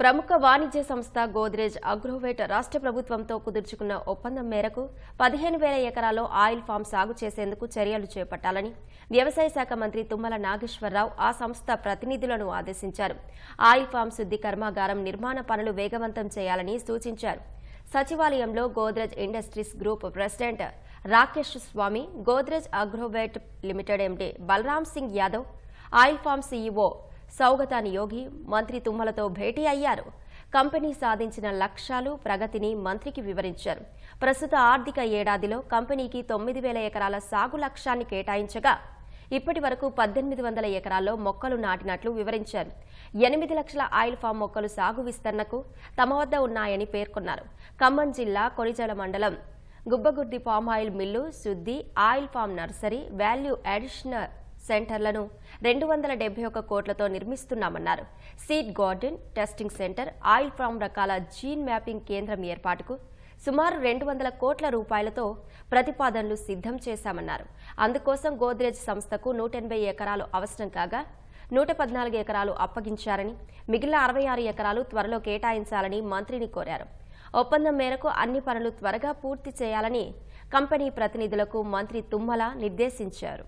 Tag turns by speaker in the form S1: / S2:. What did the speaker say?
S1: ప్రముఖ వాణిజ్య సంస్థ గోద్రేజ్ అగ్రోవేట్ రాష్ట్ర ప్రభుత్వంతో కుదుర్చుకున్న ఒప్పందం మేరకు పదిహేను వేల ఎకరాల్లో ఆయిల్ ఫామ్ సాగు చేసేందుకు చర్యలు చేపట్టాలని వ్యవసాయ శాఖ మంత్రి తుమ్మల నాగేశ్వరరావు ఆ సంస్థ ప్రతినిధులను ఆదేశించారు. ఆయిల్ ఫామ్ శుద్ధి కర్మాగారం నిర్మాణ పనులు వేగవంతం చేయాలని సూచించారు. సచివాలయంలో Godrej industries group president Rakesh Swamy Godrej Agrovet limited MD Balaram Singh Yadav oil palm CEO సౌగతాని యోగి మంత్రి తుమ్మలతో భేటీ అయ్యారు. కంపెనీ సాధించిన లక్ష్యాలు ప్రగతిని మంత్రికి వివరించారు. ప్రస్తుత ఆర్థిక ఏడాదిలో కంపెనీకి తొమ్మిది వేల ఎకరాల సాగు లక్ష్యాన్ని కేటాయించగా ఇప్పటి వరకు పద్దెనిమిది వందల ఎకరాల్లో మొక్కలు నాటినట్లు వివరించారు. ఎనిమిది లక్షల ఆయిల్ ఫామ్ మొక్కలు సాగు విస్తరణకు తమ వద్ద ఉన్నాయని పేర్కొన్నారు. ఖమ్మం జిల్లా కొనిజల మండలం గుబ్బగుర్ది పామ్ ఆయిల్ మిల్లు శుద్ధి oil palm nursery value additional సెంటర్లను రెండు వందల డెబ్బై ఒక్క కోట్లతో నిర్మిస్తున్నామన్నారు. Seed garden testing centre oil palm రకాల జీన్ మ్యాపింగ్ కేంద్రం ఏర్పాటుకు సుమారు రెండు వందల కోట్ల రూపాయలతో ప్రతిపాదనలు సిద్ధం చేశామన్నారు. అందుకోసం గోద్రేజ్ సంస్థకు నూట ఎనభై ఎకరాలు అవసరం కాగా నూట పద్నాలుగు ఎకరాలు అప్పగించారని మిగిలిన అరవై ఆరు ఎకరాలు త్వరలో కేటాయించాలని మంత్రిని కోరారు. ఒప్పందం మేరకు అన్ని పనులు త్వరగా పూర్తి చేయాలని కంపెనీ ప్రతినిధులకు మంత్రి తుమ్మల నిర్దేశించారు.